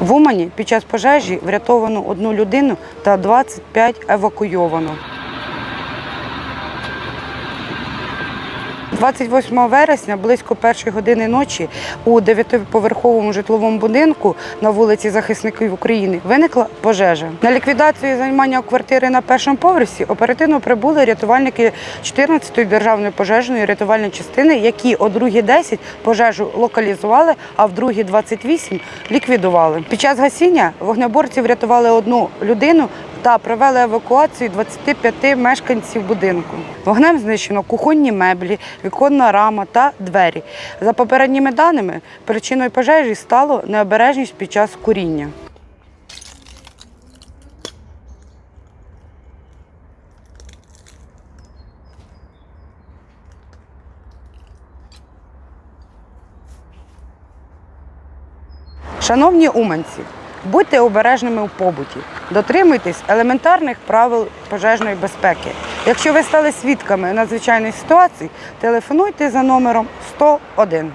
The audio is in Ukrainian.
В Умані під час пожежі врятовано одну людину та 25 евакуйовано. 28 вересня близько першої години ночі у дев'ятиповерховому житловому будинку на вулиці Захисників України виникла пожежа. На ліквідацію займання квартири на першому поверсі оперативно прибули рятувальники 14-ї державної пожежної рятувальної частини, які о 2.10 пожежу локалізували, а в 2.28 ліквідували. Під час гасіння вогнеборці врятували одну людину та провели евакуацію 25 мешканців будинку. Вогнем знищено кухонні меблі, віконна рама та двері. За попередніми даними, причиною пожежі стало необережність під час куріння. Шановні уманці, будьте обережними у побуті, дотримуйтесь елементарних правил пожежної безпеки. Якщо ви стали свідками надзвичайних ситуацій, телефонуйте за номером 101.